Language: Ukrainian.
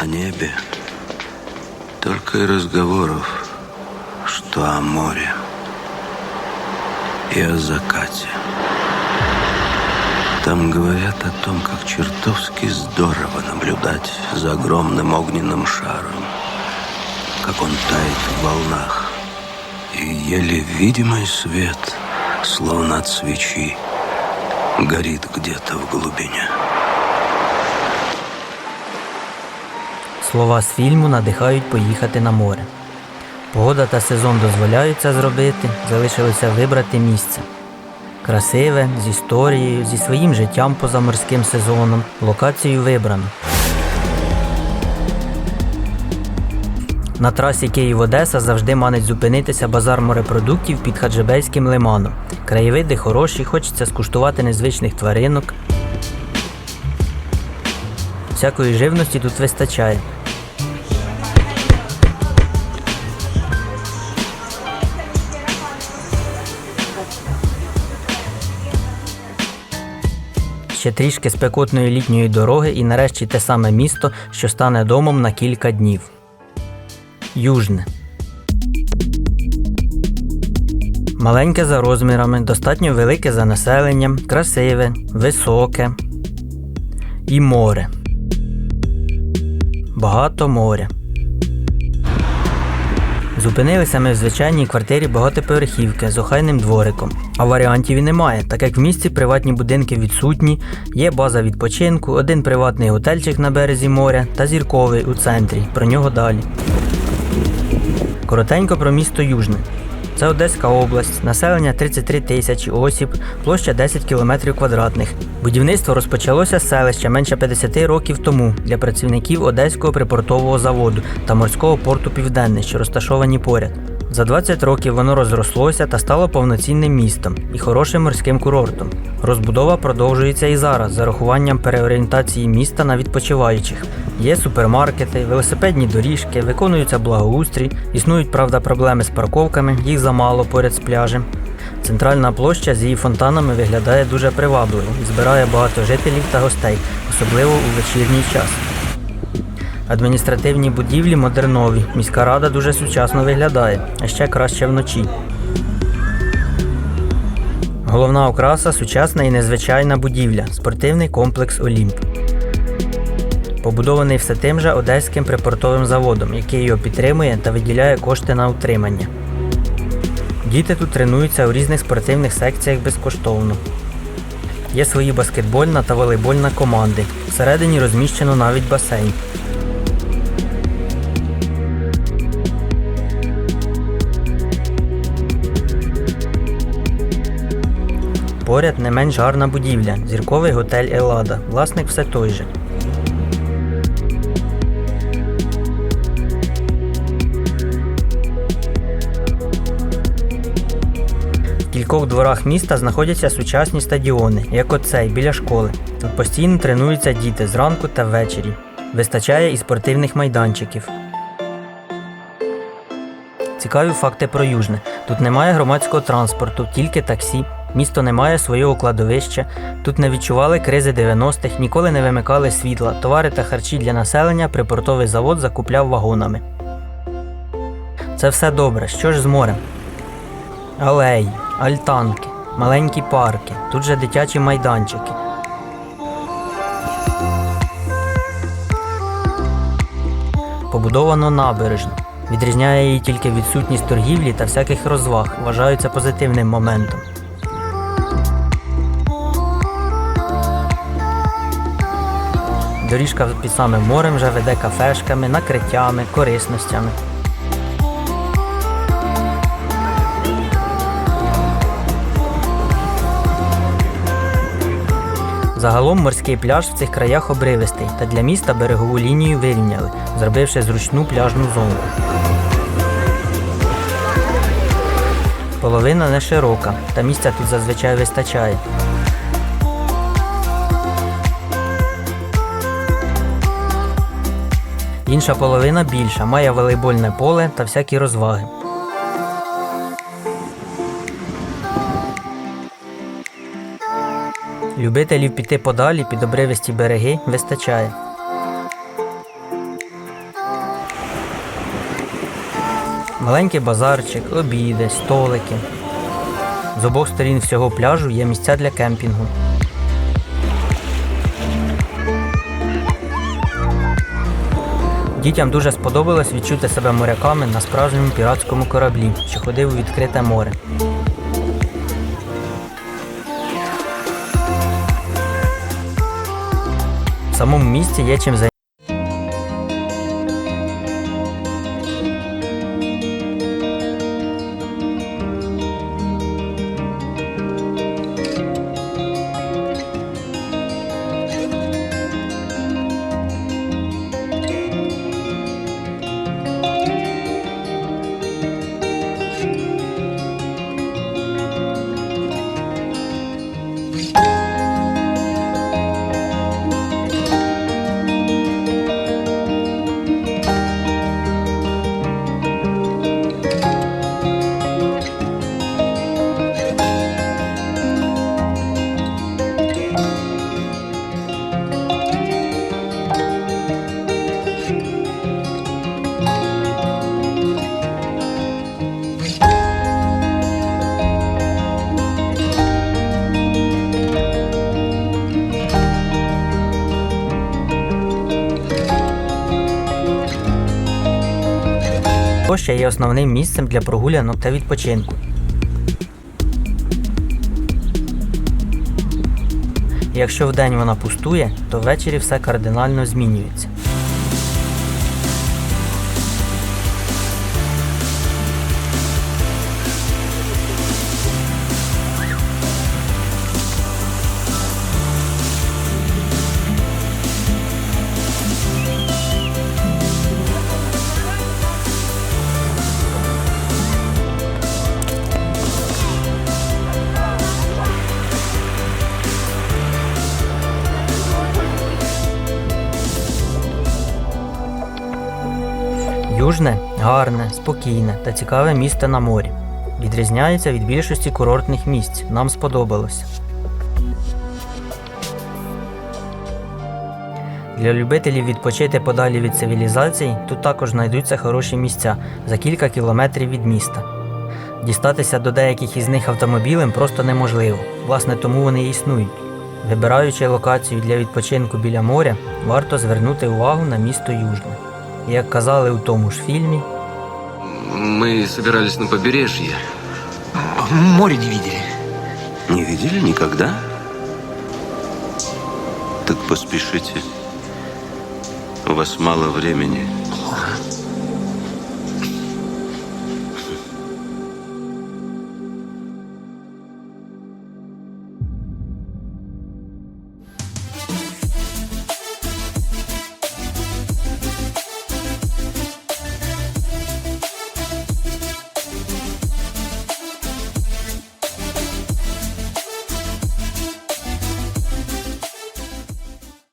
о небе, только и разговоров, что о море и о закате. Там говорят о том, как чертовски здорово наблюдать за огромным огненным шаром, как он тает в волнах, и еле видимый свет, словно от свечи, горит где-то в глубине. Слова з фільму надихають поїхати на море. Погода та сезон дозволяють це зробити, залишилося вибрати місце. Красиве, з історією, зі своїм життям поза морським сезоном. Локацію вибрано. На трасі Київ-Одеса завжди манить зупинитися базар морепродуктів під Хаджибейським лиманом. Краєвиди хороші, хочеться скуштувати незвичних тваринок. Всякої живності тут вистачає. Ще трішки спекотної літньої дороги і нарешті те саме місто, що стане домом на кілька днів. Южне. Маленьке за розмірами, достатньо велике за населенням, красиве, високе. І море. Багато моря. Зупинилися ми в звичайній квартирі багатоповерхівки з охайним двориком. А варіантів і немає, так як в місті приватні будинки відсутні, є база відпочинку, один приватний готельчик на березі моря та зірковий у центрі. Про нього далі. Коротенько про місто Южне. Це Одеська область, населення 33 тисячі осіб, площа 10 кілометрів квадратних. Будівництво розпочалося з селища менше 50 років тому для працівників Одеського припортового заводу та морського порту Південний, що розташовані поряд. За 20 років воно розрослося та стало повноцінним містом і хорошим морським курортом. Розбудова продовжується і зараз за рахуванням переорієнтації міста на відпочиваючих. Є супермаркети, велосипедні доріжки, виконується благоустрій, існують, правда, проблеми з парковками, їх замало поряд з пляжем. Центральна площа з її фонтанами виглядає дуже привабливо збирає багато жителів та гостей, особливо у вечірній час. Адміністративні будівлі модернові. Міська рада дуже сучасно виглядає, а ще краще вночі. Головна окраса сучасна і незвичайна будівля спортивний комплекс Олімп. Побудований все тим же Одеським припортовим заводом, який його підтримує та виділяє кошти на утримання. Діти тут тренуються у різних спортивних секціях безкоштовно. Є свої баскетбольна та волейбольна команди. Всередині розміщено навіть басейн. Поряд не менш гарна будівля зірковий готель Елада. Власник все той же. Кількох дворах міста знаходяться сучасні стадіони, як оцей біля школи. Тут постійно тренуються діти зранку та ввечері. Вистачає і спортивних майданчиків. Цікаві факти про Южне. Тут немає громадського транспорту, тільки таксі. Місто не має свого кладовища. Тут не відчували кризи 90-х, ніколи не вимикали світла. Товари та харчі для населення припортовий завод закупляв вагонами. Це все добре. Що ж з морем? Алеї, альтанки, маленькі парки, тут же дитячі майданчики. Побудовано набережну. Відрізняє її тільки відсутність торгівлі та всяких розваг, вважаються позитивним моментом. Доріжка під самим морем вже веде кафешками, накриттями, корисностями. Загалом морський пляж в цих краях обривистий та для міста берегову лінію вирівняли, зробивши зручну пляжну зону. Половина не широка, та місця тут зазвичай вистачає. Інша половина більша, має волейбольне поле та всякі розваги. Любителів піти подалі під обривисті береги вистачає. Маленький базарчик, обіди, столики. З обох сторін всього пляжу є місця для кемпінгу. Дітям дуже сподобалось відчути себе моряками на справжньому піратському кораблі, що ходив у відкрите море. Самому місті є чим зайнятися. Площа є основним місцем для прогулянок та відпочинку. Якщо вдень вона пустує, то ввечері все кардинально змінюється. Южне гарне, спокійне та цікаве місто на морі. Відрізняється від більшості курортних місць. Нам сподобалося. Для любителів відпочити подалі від цивілізації тут також знайдуться хороші місця за кілька кілометрів від міста. Дістатися до деяких із них автомобілем просто неможливо, власне, тому вони існують. Вибираючи локацію для відпочинку біля моря, варто звернути увагу на місто Южне. Як казали у тому ж фільмі, Мы собирались на побережье. Море не видели. Не видели никогда? Так поспешите. У вас мало времени.